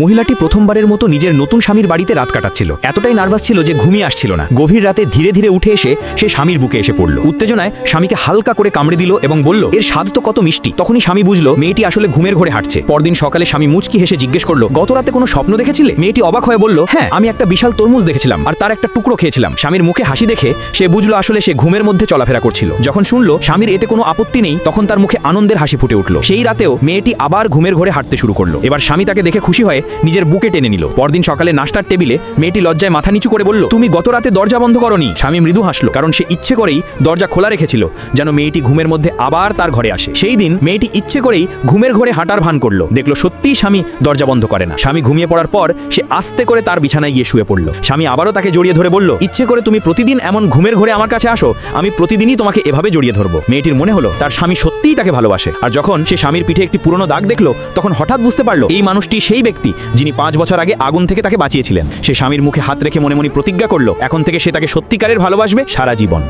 মহিলাটি প্রথমবারের মতো নিজের নতুন স্বামীর বাড়িতে রাত কাটাচ্ছিল। এতটাই নার্ভাস ছিল যে ঘুমিয়ে আসছিল না। গভীর রাতে ধীরে ধীরে উঠে এসে সে স্বামীর বুকে এসে পড়ল। উত্তেজনায় স্বামীকে হালকা করে কামড়ে দিল এবং বলল, এর স্বাদ তো কত মিষ্টি। তখনই স্বামী বুঝলো, মেয়েটি আসলে ঘুমের ঘরে হাঁটছে। পরদিন সকালে স্বামী মুচকি হেসে জিজ্ঞেস করল, গত রাতে কোনো স্বপ্ন দেখেছিলে? মেয়েটি অবাক হয়ে বলল হ্যাঁ আমি একটা বিশাল তরমুজ দেখেছিলাম আর তার একটা টুকরো খেয়েছিলাম। স্বামীর মুখে হাসি দেখে সে বুঝলো, আসলে সে ঘুমের মধ্যে চলাফেরা করছিল। যখন শুনলো, স্বামীর এতে কোনো আপত্তি নেই, তখন তার মুখে আনন্দের হাসি ফুটে উঠল। সেই রাতেও মেয়েটি আবার ঘুমের ঘরে হাঁটতে শুরু করল। এবার স্বামী তাকে দেখে খুশি হয়ে নিজের বুকে টেনে নিল। পরদিন সকালে নাস্তার টেবিলে মেয়েটি লজ্জায় মাথা নিচু করে বলল, তুমি গত রাতে দরজা বন্ধ করনি। স্বামী মৃদু হাসলো, কারণ সে ইচ্ছে করেই দরজা খোলা রেখেছিল, যেন মেয়েটি ঘুমের মধ্যে আবার তার ঘরে আসে। সেই দিন মেয়েটি ইচ্ছে করেই ঘুমের ঘরে হাঁটার ভান করল। দেখল সত্যিই স্বামী দরজা বন্ধ করে না। স্বামী ঘুমিয়ে পড়ার পর সে আস্তে করে তার বিছানায় গিয়ে শুয়ে পড়ল। স্বামী আবারও তাকে জড়িয়ে ধরে বলল, ইচ্ছে করে তুমি প্রতিদিন এমন ঘুমের ঘরে আমার কাছে আসো, আমি প্রতিদিনই তোমাকে এভাবে জড়িয়ে ধরবো। মেয়েটির মনে হলো, তার স্বামী সত্যিই তাকে ভালোবাসে। আর যখন সে স্বামীর পিঠে একটি পুরনো দাগ দেখল, তখন হঠাৎ বুঝতে পারল, এই মানুষটি সেই ব্যক্তি। যিনি পাঁচ বছর আগে আগুন থেকে তাকে বাঁচিয়েছিলেন। সে স্বামীর মুখে হাত রেখে মনে মনে প্রতিজ্ঞা করল, এখন থেকে সে তাকে সত্যিকারের ভালোবাসবে সারা জীবন।